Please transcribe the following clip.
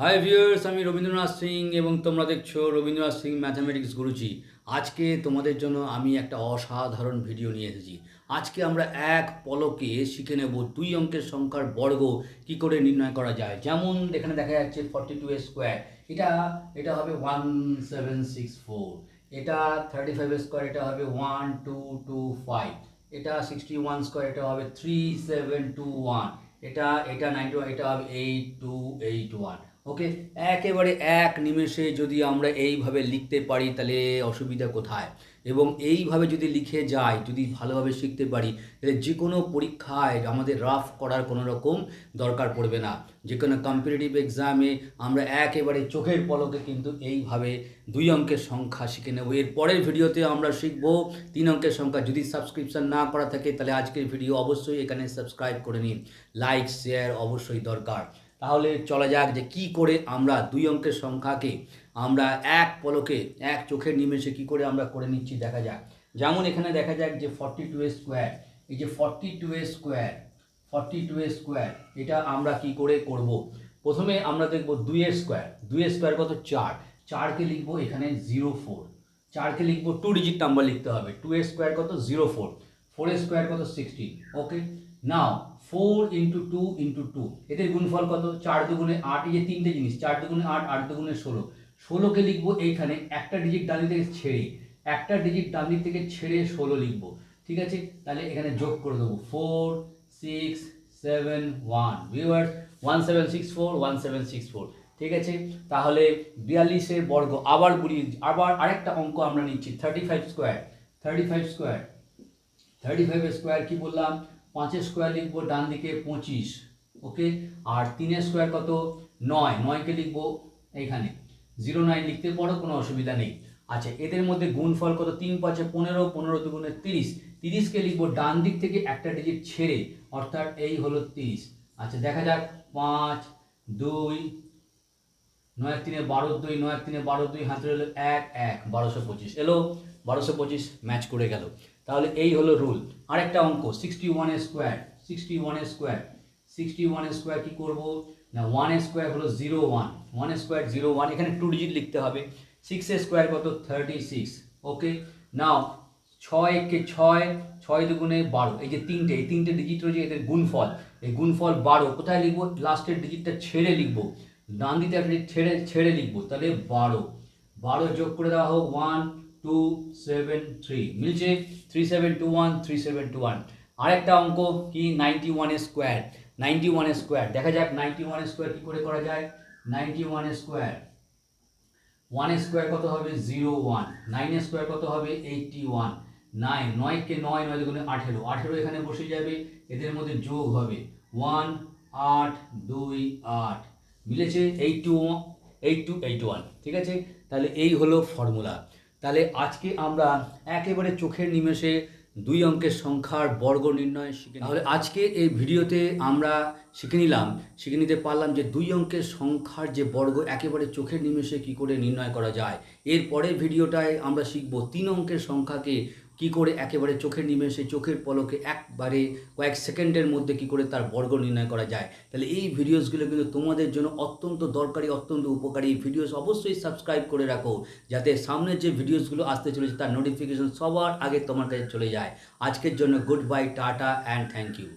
Hi viewers আমি রবীন্দ্রনাথ সিং এবং তোমরা দেখছ রবীন্দ্রনাথ সিং ম্যাথামেটিক্স গুরুজি আজকে তোমাদের জন্য আমি একটা অসাধারণ ভিডিও নিয়ে এসেছি। আজকে আমরা এক পলকে শিখে নেব দুই অঙ্কের সংখ্যার বর্গ কি করে নির্ণয় করা যায়। যেমন এখানে দেখা যাচ্ছে ফর্টি টু স্কোয়ার এটা এটা হবে ওয়ান সেভেন সিক্স ফোর এটা থার্টি ফাইভ স্কোয়ার এটা হবে ওয়ান টু টু ফাইভ এটা সিক্সটি ওয়ান স্কোয়ার এটা হবে থ্রি সেভেন টু ওয়ান এটা এটা নাইনটি ওয়ান এটা হবে eight two eight one okay? একেবারে এক নিমেষে যদি আমরা এইভাবে লিখতে পারি, তাহলে অসুবিধা কোথায়? এবং এইভাবে যদি লিখে যাই, যদি ভালোভাবে শিখতে পারি, তাহলে যে কোনো পরীক্ষায় আমাদের রাফ করার কোনো রকম দরকার পড়বে না। যে কোনো কম্পিটিটিভ এক্সামে আমরা একেবারে চোখের পলকে কিন্তু এইভাবে দুই অঙ্কের সংখ্যা শিখে নেব। এর পরের ভিডিওতে আমরা শিখব তিন অঙ্কের সংখ্যা। যদি সাবস্ক্রিপশন না করা থাকে, তাহলে আজকের ভিডিও অবশ্যই এখানে সাবস্ক্রাইব করে নিন। লাইক শেয়ার অবশ্যই দরকার। তাহলে চলা যাক যে কি করে আমরা দুই অঙ্কের সংখ্যাকে আমরা এক পলকে এক চোখের নিমেষে কি করে আমরা করে নিচ্ছি দেখা যাক। যেমন এখানে দেখা যাক যে ফর্টি টু স্কোয়ার এই যে forty two square forty two square এটা আমরা কি করে করব? প্রথমে আমরা দেখব দুইয়ের স্কোয়ার দুইয়ের স্কোয়ার কত? চার। চারকে লিখব এখানে জিরো ফোর চারকে লিখব টু ডিজিট নাম্বার লিখতে হবে। টু স্কোয়ার কত? জিরো ফোর ফোর স্কোয়ার কত? Sixty okay now four into two into two এদের গুণফল কত? চার দুগুণে আট, এই যে তিনটে জিনিস, চার দুগুণে আট আট দুগুণে ষোলো। ষোলোকে লিখব এইখানে, একটা ডিজিট ডান থেকে ছেড়ে একটা ডিজিট ডান থেকে ছেড়ে ষোলো লিখব। ঠিক আছে? তাহলে এখানে যোগ করে দেবো। Four six seven one viewers one seven six four one seven six four ঠিক আছে? তাহলে বিয়াল্লিশের বর্গ, আবার বুড়ি আবার আরেকটা অঙ্ক আমরা নিচ্ছি। Thirty five square thirty five square thirty five square কী বললাম? পাঁচের স্কোয়ার লিখব, ডান দিকে পঁচিশ ওকে আর তিনের স্কোয়ার কত? নয়, নয়কে লিখব এইখানে। জিরো নাইন লিখতে পারো, কোনো অসুবিধা নেই। আচ্ছা এদের মধ্যে গুণফল কত? তিন পাঁচে পনেরো পনেরো দুগুণে তিরিশ। তিরিশকে লিখব, ডান দিক থেকে একটা ডিজিট ছেড়ে, অর্থাৎ এই হলো তিরিশ। আচ্ছা দেখা যাক। পাঁচ, দুই, নয় তিনে বারো দুই, নয় তিনে বারো দুই হাতে হলো এক এক, বারোশো পঁচিশ। এলো, বারোশো পঁচিশ ম্যাচ করে গেল। তাহলে এই হলো রুল। আরেকটা অঙ্ক sixty one square sixty one square sixty one square কী করব? না ওয়ান স্কোয়ার হলো zero one one square zero one এখানে টু ডিজিট লিখতে হবে। সিক্স স্কোয়ার কত? থার্টি সিক্স ওকে নাও ছয় একে ছয় ছয় দুগুণে বারো। এই যে তিনটে, এই তিনটে ডিজিট রয়েছে, এদের গুণফল। এই গুণফল বারো, কোথায় লিখব? লাস্টের ডিজিটটা ছেড়ে লিখব। ডান দিকে একটা ছেড়ে ছেড়ে লিখব, তাহলে বারো। বারো যোগ করে দেওয়া হোক ওয়ান টু সেভেন থ্রি মিলছে three seven two one three seven two one আরেকটা অঙ্ক কি? Ninety one square ninety one square দেখা যাক নাইনটি ওয়ান স্কোয়ার কী করে করা যায়? Ninety one square one square কত হবে? জিরো ওয়ান নাইন স্কোয়ার কত হবে? এইটটি ওয়ান নাইন নয়কে নয় নয় দুগুণে আঠেরো। আঠেরো এখানে বসে যাবে, এদের মধ্যে যোগ হবে। ওয়ান আট দুই আট মিলেছে eight two eight two eight one ঠিক আছে? তাহলে এই হলো ফর্মুলা তাহলে আজকে আমরা একেবারে চোখের নিমেষে দুই অঙ্কের সংখ্যার বর্গ নির্ণয় শিখে। তাহলে আজকে এই ভিডিওতে আমরা শিখে নিলাম, শিখে নিতে পারলাম যে দুই অঙ্কের সংখ্যার যে বর্গ একেবারে চোখের নিমেষে কি করে নির্ণয় করা যায় এরপরের ভিডিওটায় আমরা শিখব তিন অঙ্কের সংখ্যাকে কি করে একেবারে চোখের নিমেষে, চোখের পলকে একবারে কয়েক সেকেন্ডের মধ্যে কি করে তার বর্গ নির্ণয় করা যায়? তাহলে এই ভিডিওসগুলো কিন্তু তোমাদের জন্য অত্যন্ত দরকারি, অত্যন্ত উপকারী। ভিডিওস অবশ্যই সাবস্ক্রাইব করে রাখো, যাতে সামনের যে ভিডিওসগুলো আসতে চলেছে তার নোটিফিকেশন সবার আগে তোমার কাছে চলে যায়। আজকের জন্য good bye tata and thank you